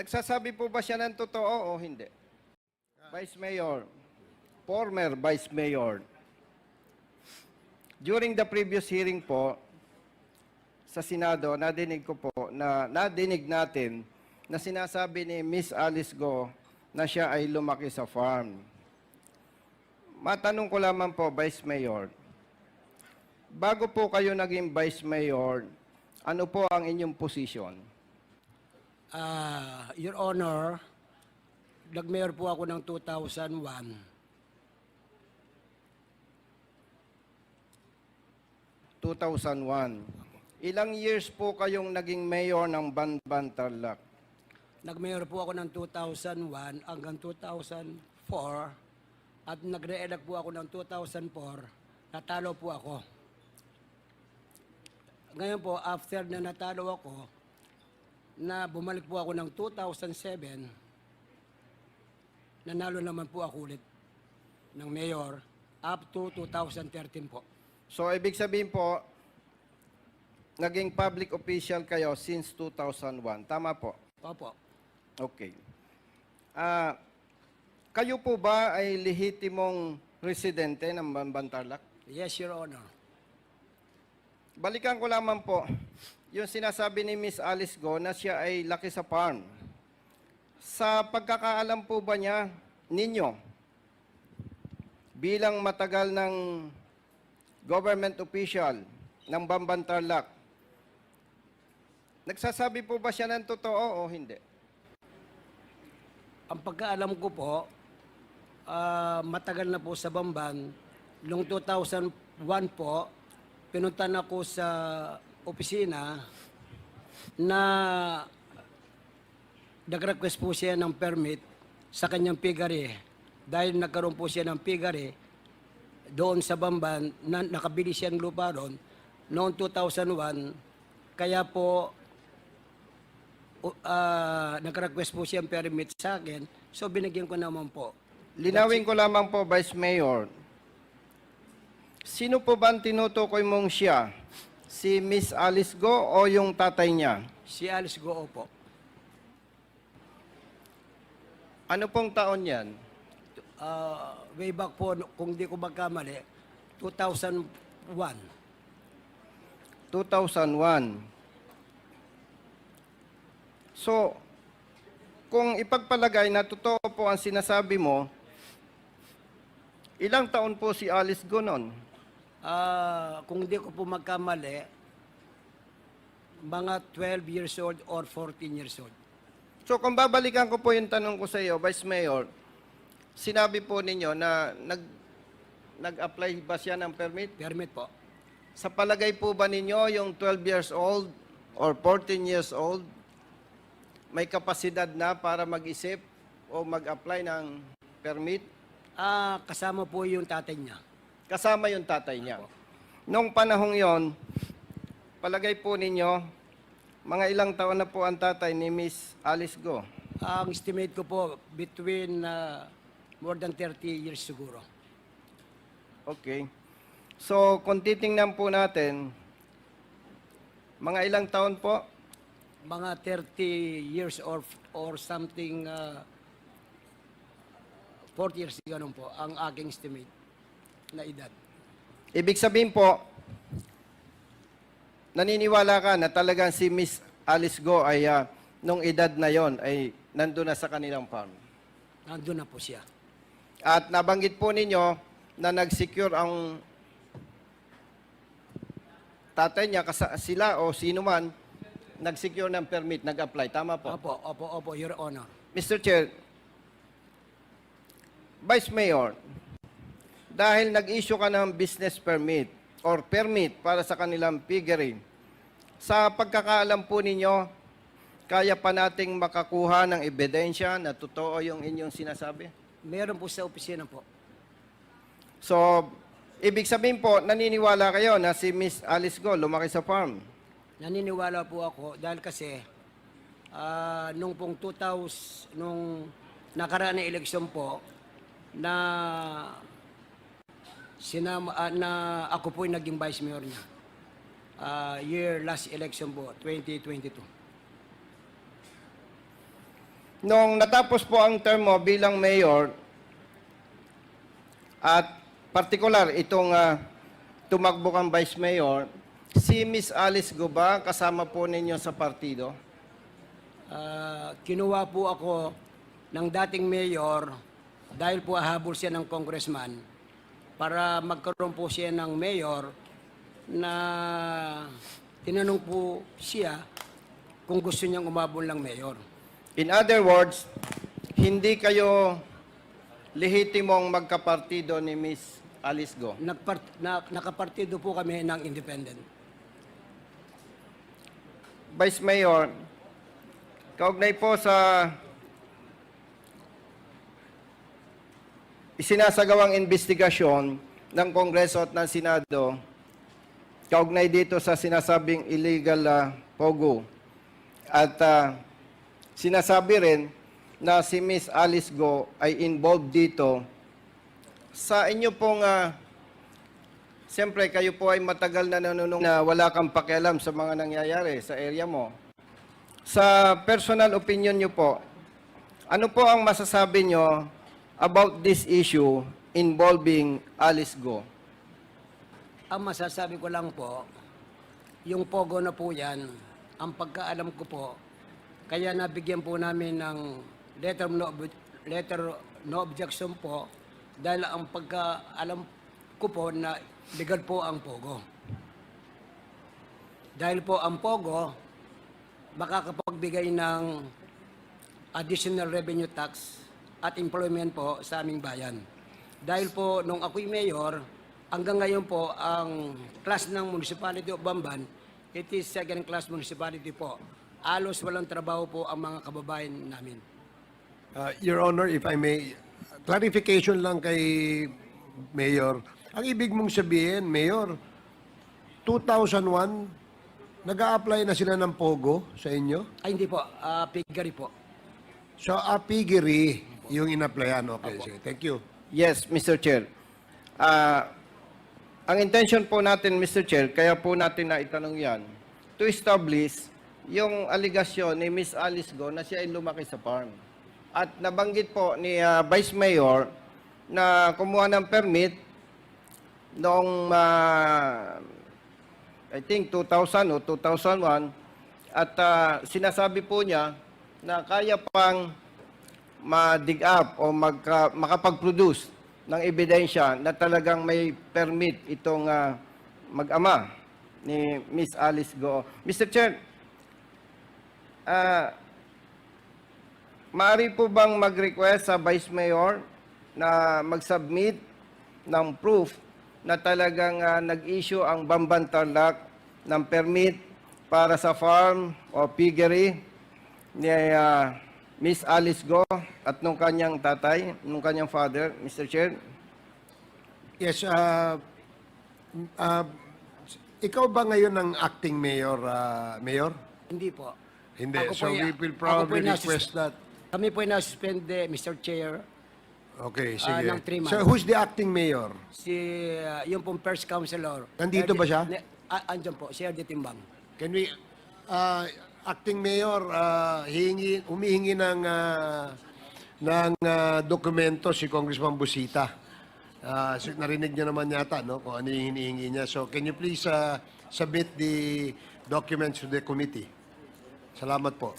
Nagsasabi po ba siya ng totoo o hindi? Vice Mayor, former Vice Mayor, during the previous hearing po sa Senado, nadinig ko po na nadinig natin na sinasabi ni Miss Alice Go na siya ay lumaki sa farm. Matanong ko lamang po, Vice Mayor, bago po kayo naging Vice Mayor, ano po ang inyong posisyon? Ah, Your Honor, nag-mayor po ako ng 2001. 2001. Ilang years po kayong naging mayor ng Banban Tarlac? Nag-mayor po ako ng 2001 hanggang 2004 at nagre-elect po ako ng 2004. Natalo po ako. Ngayon po, after na natalo ako, na bumalik po ako ng 2007, nanalo naman po ako ulit ng mayor up to 2013 po. So, ibig sabihin po, naging public official kayo since 2001. Tama po? Opo. Okay. Ah, kayo po ba ay lehitimong residente ng Banban Tarlac? Yes, Your Honor. Balikan ko lamang po, yung sinasabi ni Miss Alice Go na siya ay laki sa farm. Sa pagkakaalam po ba niya, ninyo, bilang matagal ng government official ng Bamban Tarlac, nagsasabi po ba siya ng totoo o hindi? Ang pagkaalam ko po, ah, matagal na po sa Bamban. Noong 2001 po, pinuntan ako sa opisina na nag-request po siya ng permit sa kanyang piggery. Dahil nagkaroon po siya ng piggery doon sa Bamban, na nakabili siya ng lupa doon noong 2001. Kaya po, ah, nag-request po siya ng permit sa akin, so binigyan ko naman po. Linawin ko lamang po, Vice Mayor. Sino po ba ang tinutukoy mong siya? Si Miss Alice Go o yung tatay niya? Si Alice Goo po. Ano pong taon yan? Ah, way back po, kung di ko magkamali, 2001. 2001. So, kung ipagpalagay na totoo po ang sinasabi mo, ilang taon po si Alice Go noon? Ah, kung di ko po magkamali, mga 12 years old or 14 years old. So kung babalikan ko po yung tanong ko sa iyo, Vice Mayor, sinabi po ninyo na nag, nag-apply ba siya ng permit? Permit po. Sa palagay po ba ninyo yung 12 years old or 14 years old may kapasidad na para mag-isip o mag-apply ng permit? Ah, kasama po yung tatay niya. Kasama yung tatay niya. Noong panahong yon, palagay po ninyo, mga ilang taon na po ang tatay ni Miss Alice Go? Ang estimate ko po, between ah, more than 30 years siguro. Okay. So, kung titingnan po natin, mga ilang taon po? Mga 30 years or or something, ah, 40 years, ganun po, ang aking estimate na edad. Ibig sabihin po, naniniwala ka na talagang si Miss Alice Go ay ah, nung edad na yon ay nandun na sa kanilang farm. Nandun na po siya. At nabanggit po ninyo na nag-secure ang tatay niya, sila o sino man, nag-secure ng permit, nag-apply. Tama po? Opo, opo, opo, Your Honor. Mr. Chair, Vice Mayor, dahil nag-issue ka ng business permit or permit para sa kanilang piggery, sa pagkakaalam po ninyo, kaya pa nating makakuha ng ebidensya na totoo yung inyong sinasabi? Meron po sa opisina po. So, ibig sabihin po, naniniwala kayo na si Miss Alice Go lumaki sa farm. Naniniwala po ako dahil kasi ah, nung pong 2000, nung nakaraan na eleksyon po, na sinama, ah, na ako po yung naging vice mayor niya. Ah, year last election po, 2022. Nung natapos po ang term mo bilang mayor, at partikular itong ah, tumakbo kang vice mayor, si Miss Alice Guba kasama po ninyo sa partido? Ah, kinuha po ako ng dating mayor dahil po ahabol siya ng congressman para magkaroon po siya ng mayor na tinanong po siya kung gusto niyang umabol ng mayor. In other words, hindi kayo lehitimong magkapartido ni Miss Alice Go. Nagpart- na, nakapartido po kami ng independent. Vice Mayor, kaugnay po sa isinasagawang investigasyon ng Kongreso at ng Senado, kaugnay dito sa sinasabing illegal ah, POGO. At ah, sinasabi rin na si Miss Alice Go ay involved dito sa inyo pong ah, Siyempre, kayo po ay matagal na nanunong na wala kang pakialam sa mga nangyayari sa area mo. Sa personal opinion nyo po, ano po ang masasabi nyo about this issue involving Alice Go? Ang masasabi ko lang po, yung pogo na po yan, ang pagkaalam ko po, kaya nabigyan po namin ng letter of no, letter no objection po dahil ang pagkaalam ko po na legal po ang pogo. Dahil po ang pogo, makakapagbigay ng additional revenue tax at employment po sa aming bayan. Dahil po nung ako'y mayor, hanggang ngayon po ang class ng Municipality of Bamban, it is second class municipality po. Alos walang trabaho po ang mga kababayan namin. Uh, Your Honor, if I may, clarification lang kay Mayor. Ang ibig mong sabihin, Mayor, 2001, nag apply na sila ng POGO sa inyo? Ay hindi po, ah, piggery po. So, apigiri yung in-applyan. Okay, sige. Thank you. Yes, Mr. Chair. Ah, ang intention po natin, Mr. Chair, kaya po natin na itanong yan, to establish yung aligasyon ni Miss Alice Go na siya ay lumaki sa farm. At nabanggit po ni ah, Vice Mayor na kumuha ng permit noong ah, I think 2000 o 2001 at ah, sinasabi po niya na kaya pang ma-dig up o magka, makapag-produce ng ebidensya na talagang may permit itong ah, mag-ama ni Miss Alice Go. Mr. Chair, ah, maaari po bang mag-request sa Vice Mayor na mag-submit ng proof na talagang ah, nag-issue ang Bamban Tarlac ng permit para sa farm o piggery ni ah, Miss Alice Go at nung kanyang tatay, nung kanyang father, Mr. Chair. Yes, uh, uh, ikaw ba ngayon ang acting mayor, uh, Mayor? Hindi po. Hindi. Ako So, po we will ako po probably request that. Kami po ay nasuspend, eh, Mr. Chair, Okay, Ah, sige. ng three so, who's the acting mayor? si ah, yung pong first councilor. Nandito ba siya? Ne- ah, andyan po, si Erdi Timbang. Can we, uh, acting mayor, uh, hihingi, humihingi ng, uh, ng uh, dokumento si Congressman Busita. Uh, so, narinig niya naman yata no, kung ano yung hinihingi niya. So can you please uh, submit the documents to the committee? Salamat po.